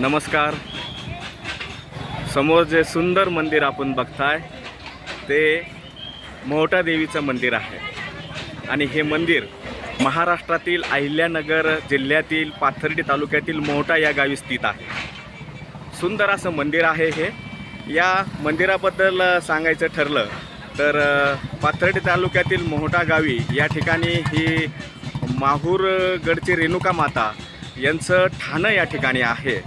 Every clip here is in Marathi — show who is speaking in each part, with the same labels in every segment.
Speaker 1: नमस्कार. समोर जे सुंदर मंदिर आपण बघताय ते मोहटा देवीचं मंदिर आहे. आणि हे मंदिर महाराष्ट्रातील अहिल्यानगर जिल्ह्यातील पाथर्डी तालुक्यातील मोहटा या गावी स्थित आहे. सुंदर असं मंदिर आहे हे. या मंदिराबद्दल सांगायचं ठरलं तर पाथर्डी तालुक्यातील मोहटा गावी या ठिकाणी ही माहूरगडची रेणुका माता यांचं ठाणं या ठिकाणी आहे.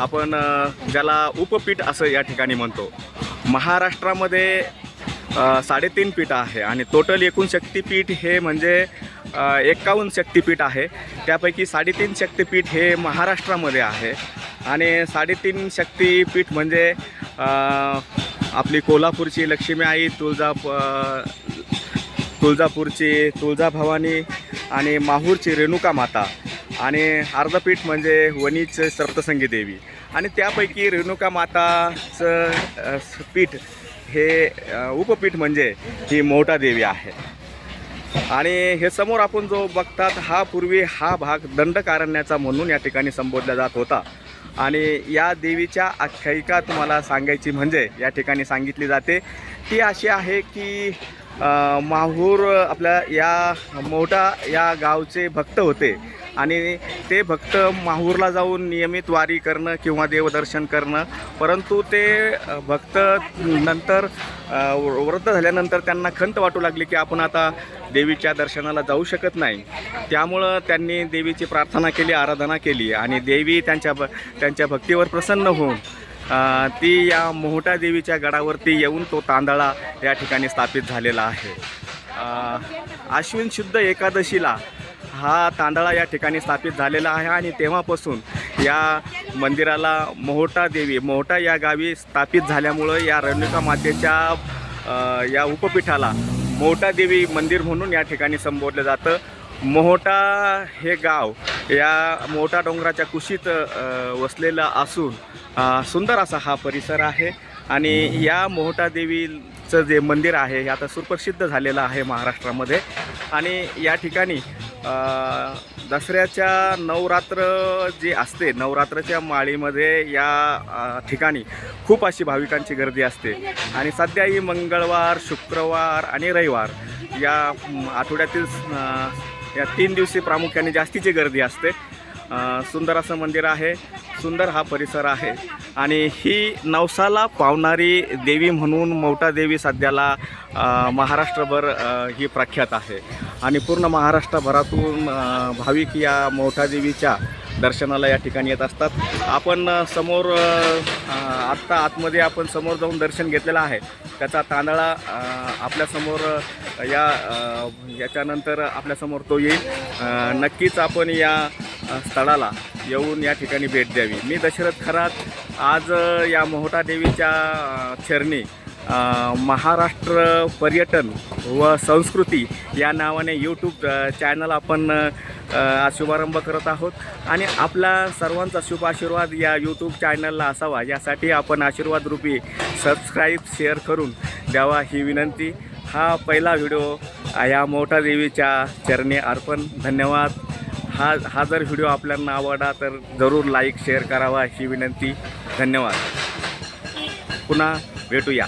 Speaker 1: आपण ज्याला उपपीठ असं या ठिकाणी म्हणतो. महाराष्ट्रामध्ये साडेतीन पीठ आहे आणि टोटल एकूण शक्तीपीठ हे म्हणजे एकावन्न शक्तीपीठ आहे. त्यापैकी साडेतीन शक्तीपीठ हे महाराष्ट्रामध्ये आहे आणि साडेतीन शक्तीपीठ म्हणजे आपली कोल्हापूरची लक्ष्मी आई तुळजा तुळजापूरची तुळजाभवानी आणि माहूरची रेणुका माता. आणि अर्धपीठ म्हणजे वणीच सप्तसंगी देवी. आणि त्यापैकी रेणुका माताचं पीठ हे उपपीठ म्हणजे ही मोठा देवी आहे. आणि हे समोर आपण जो बघतात हा पूर्वी हा भाग दंडकारण्याचा म्हणून या ठिकाणी संबोधला जात होता. आणि या देवीच्या आख्यायिका तुम्हाला सांगायची म्हणजे या ठिकाणी सांगितली जाते. ती अशी आहे की माहूर आपल्या या मोठा या गावचे भक्त होते. आणि ते भक्त माहूरला जाऊन नियमित वारी करणं किंवा देवदर्शन करणं परंतु ते भक्त नंतर वृद्ध झाल्यानंतर त्यांना खंत वाटू लागली की आपण आता देवीच्या दर्शनाला जाऊ शकत नाही. त्यामुळं त्यांनी देवीची प्रार्थना केली आराधना केली आणि देवी त्यांच्या भ त्यांच्या भक्तीवर प्रसन्न होऊन ती या मोहटा देवीच्या गडावरती येऊन तो तांदळा या ठिकाणी स्थापित झालेला आहे. आश्विन शुद्ध एकादशीला हा तांदळा या ठिकाणी स्थापित झालेला आहे आणि तेव्हापासून या मंदिराला मोहटा देवी मोहटा या गावी स्थापित झाल्यामुळं या रेणुका मातेच्या या उपपीठाला मोहटा देवी मंदिर म्हणून या ठिकाणी संबोधलं जातं. मोहटा हे गाव या मोठा डोंगराच्या कुशीत वसलेलं असून सुंदर असा हा परिसर आहे. आणि या मोहटा देवीचं जे मंदिर आहे हे आता सुप्रसिद्ध झालेलं आहे महाराष्ट्रामध्ये. आणि या ठिकाणी दसऱ्याच्या नवरात्र जी असते नवरात्राच्या माळीमध्ये या ठिकाणी खूप अशी भाविकांची गर्दी असते. आणि सध्याही मंगळवार शुक्रवार आणि रविवार या आठवड्यातील या तीन दिवशी प्रामुख्याने जास्तीची गर्दी असते. सुंदर असं मंदिर आहे. सुंदर हा परिसर आहे. आणि ही नवसाला पावणारी देवी म्हणून मौटा देवी सध्याला महाराष्ट्रभर ही प्रख्यात आहे. आणि पूर्ण महाराष्ट्रभरातून भाविक या मौठा देवीच्या दर्शनाला या ठिकाणी येत असतात. आपण समोर आत्ता आतमध्ये आपण समोर जाऊन दर्शन घेतलेलं आहे. त्याचा तांदळा आपल्यासमोर या याच्यानंतर आपल्यासमोर तो येईल. नक्कीच आपण या स्थळाला येऊन या ठिकाणी भेट द्यावी. मी दशरथ खरात आज या मोहटा देवीच्या चरणी महाराष्ट्र पर्यटन व संस्कृती या नावाने यूट्यूब चॅनल आपण आज शुभारंभ करत आहोत. आणि आपला सर्वांचा शुभ आशीर्वाद या यूट्यूब चॅनलला असावा. यासाठी आपण आशीर्वाद रूपी सबस्क्राईब शेअर करून द्यावा ही विनंती. हा पहिला व्हिडिओ या मोठा देवीच्या चरणी अर्पण. धन्यवाद. हा हा जर व्हिडिओ आपल्याला आवडला तर जरूर लाईक शेअर करावा ही विनंती. धन्यवाद. पुन्हा भेटूया.